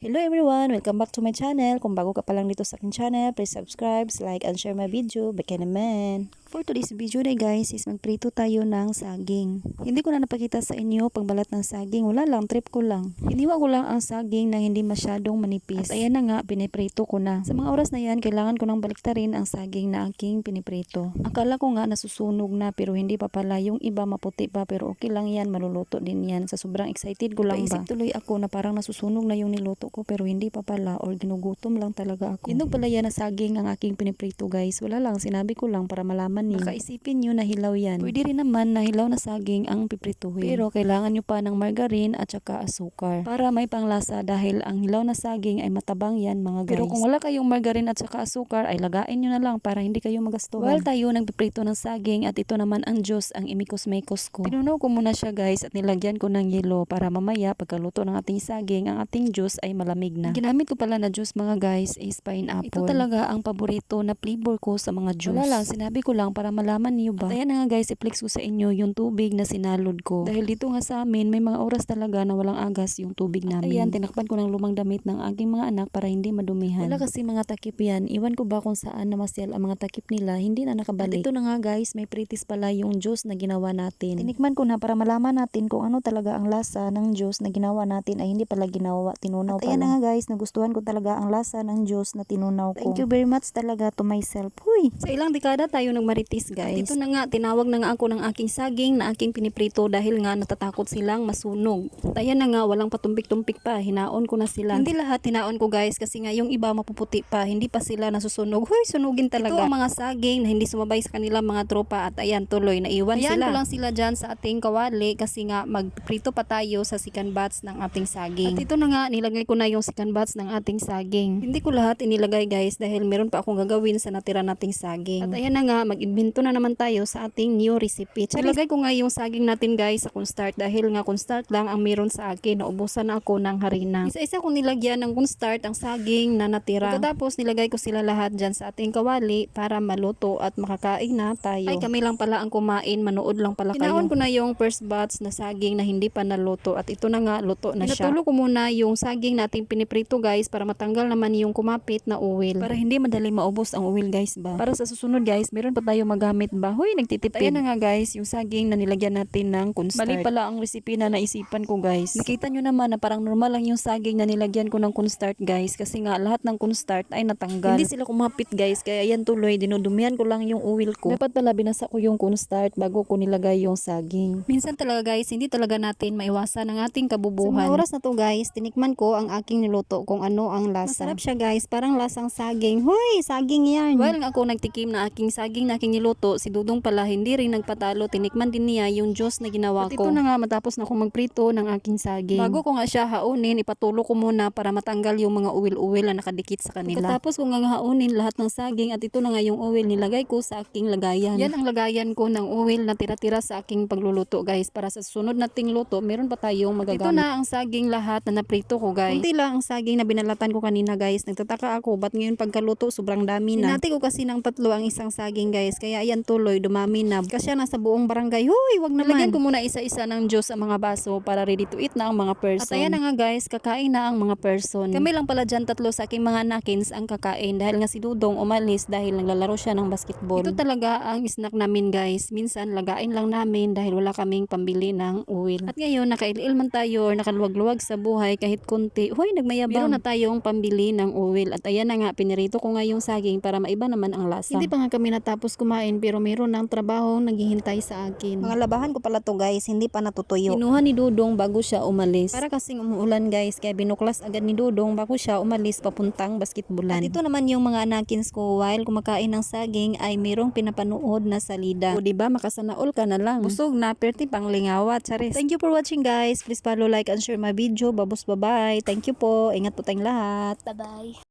Hello everyone! Welcome back to my channel. Kung bago ka pa lang dito sa aking channel, please subscribe, like, and share my video. Baka naman. For today's video na guys is magprito tayo ng saging. Hindi ko na napakita sa inyo pagbalat ng saging. Wala lang, trip ko lang. Iniwa ko lang ang saging na hindi masyadong manipis. At ayan na nga, piniprito ko na. Sa mga oras na yan, kailangan ko nang baliktarin ang saging na aking piniprito. Akala ko nga nasusunog na pero hindi pa pala. Yung iba maputi pa pero okay lang yan, maluluto din yan. Sa sobrang excited ko lang ba. tuloy ako na parang nasusunog na yung niluto ko pero hindi pa pala or ginugutom lang talaga ako. Hinog pala yan na saging ang aking piniprito guys. Wala lang, sinabi ko lang para malaman niyo. Nakaisipin nyo na hilaw yan. Pwede rin naman na hilaw na saging ang piprituhin. Pero kailangan nyo pa ng margarine at saka asukar. Para may panglasa dahil ang hilaw na saging ay matabang yan mga guys. Pero kung wala kayong margarine at saka asukar ay lagain nyo na lang para hindi kayo magastuhan. While tayo nagpiprito ng saging at ito naman ang juice ang imikos-mekos ko. Pinunaw ko muna siya guys at nilagyan ko ng yelo para mamaya pagkaluto ng ating saging ang ating juice ay malamig na. Ginamit ko pala na juice mga guys is pineapple. Ito talaga ang paborito na flavor ko sa mga juice. Wala lang, sinabi ko lang para malaman niyo ba. At ayan na nga guys, i-flex ko sa inyo yung tubig na sinalod ko. Dahil dito nga sa amin, may mga oras talaga na walang agas yung tubig namin. Ayan, tinakpan ko ng lumang damit ng aking mga anak para hindi madumihan. Wala kasi mga takip yan. Iwan ko ba kung saan namasyal ang mga takip nila, hindi na nakabalik. At ito na nga guys, may pritis pala yung juice na ginawa natin. Tinikman ko na para malaman natin kung ano talaga ang lasa ng juice na ginawa natin ay hindi pala ginawa, tinunaw At ayan na nga guys, nagustuhan ko talaga ang lasa ng juice na tinunaw ko. Thank you very much talaga to myself. Huy! Sa ilang dekada tayo nagmaritis guys. At ito na nga, tinawag na nga ako ng aking saging na aking piniprito dahil nga natatakot silang masunog. At ayan na nga, walang patumpik-tumpik pa. Hinaon ko na sila. Hindi lahat hinaon ko guys kasi nga yung iba mapuputi pa. Hindi pa sila nasusunog. Huy, sunugin talaga. Ito ang mga saging na hindi sumabay sa kanilang mga tropa at ayan tuloy, naiwan Ayan sila. ko lang sila dyan sa ating kawali kasi nga magprito pa tayo sa sikan bats ng ating saging. At ito na nga, nilagay ko na yung sikan bats ng ating saging. Hindi ko lahat inilagay guys dahil meron pa akong gagawin sa natira nating saging. At ayan na nga, mag-invento na naman tayo sa ating new recipe. Nilagay ko nga yung saging natin guys sa cornstarch dahil nga cornstarch lang ang meron sa akin. Naubusan na ako ng harina. Isa-isa kong nilagyan ng cornstarch ang saging na natira. Pagkatapos nilagay ko sila lahat dyan sa ating kawali para maluto at makakain na tayo. Ay kami lang pala ang kumain, manood lang pala kayo. Kinaon ko na yung first batch na saging na hindi pa naluto at ito na nga luto na siya. Pinatulo ko muna yung saging nating piniprito guys para matanggal naman yung kumapit na oil. Para hindi madali maubos ang oil guys ba. Para sa susunod guys, meron pa tayo magamit ba? Huy, nagtitipid. Ayan na nga guys, yung saging na nilagyan natin ng cornstarch. Mali pala ang recipe na naisipan ko guys. Nakita nyo naman na parang normal lang yung saging na nilagyan ko ng cornstarch guys kasi nga lahat ng cornstarch ay natanggal. Hindi sila kumapit guys kaya yan tuloy dinudumihan ko lang yung oil ko. Dapat pala binasa ko yung cornstarch bago ko nilagay yung saging. Minsan talaga guys, hindi talaga natin maiwasan ang ating kabubuhan. Sa mga oras na to guys, tinikman ko ang aking niluto kung ano ang lasa. Masarap siya guys, parang lasang saging. Hoy, saging yan. Nga ako nagtikim na aking saging na aking niluto, si Dudong pala hindi rin nagpatalo. Tinikman din niya yung juice na ginawa At ko. ito na nga matapos na akong magprito ng aking saging. Bago ko nga siya haunin, ipatulo ko muna para matanggal yung mga uwil-uwil na nakadikit sa kanila. Pagkatapos ko nga haunin lahat ng saging at ito na nga yung uwil nilagay ko sa aking lagayan. Yan ang lagayan ko ng uwil na tira-tira sa aking pagluluto guys. Para sa sunod nating luto, meron pa tayong magagamit. Ito na ang saging lahat na naprito ko guys. Kunti lang ang saging na binalatan ko kanina guys. Nagtataka ako, ba't ngayon pagkaluto sobrang dami na. Hinati ko kasi ng tatlo ang isang saging guys. Kaya ayan tuloy, dumami na. Kasi nasa buong barangay. Huy, wag naman. Lagyan ko muna isa-isa ng juice ang mga baso para ready to eat na ang mga person. At ayan na nga guys, kakain na ang mga person. Kami lang pala dyan tatlo sa aking mga nakins ang kakain dahil nga si Dudong umalis dahil naglalaro siya ng basketball. Ito talaga ang snack namin guys. Minsan lagain lang namin dahil wala kaming pambili ng oil. At ngayon nakailil man tayo or nakaluwag-luwag sa buhay kahit konti. Huy, nagmayabang. Meron na tayong pambili ng oil. At ayan na nga, pinirito ko nga yung saging para maiba naman ang lasa. Hindi pa nga kami natapos kumain pero meron ng trabaho naghihintay sa akin. Mga labahan ko pala to guys, hindi pa natutuyo. Kinuha ni Dudong bago siya umalis. Para kasing umuulan guys, kaya binuklas agad ni Dudong bago siya umalis papuntang basketbulan. At ito naman yung mga anakins ko while kumakain ng saging ay merong pinapanood na salida. O diba, makasanaol ka na lang. Busog na, perti pang lingawat. Charis. Thank you for watching guys. Please follow, like, and share my video. Babos, bye-bye. Thank you po. Ingat po tayong lahat. Bye-bye.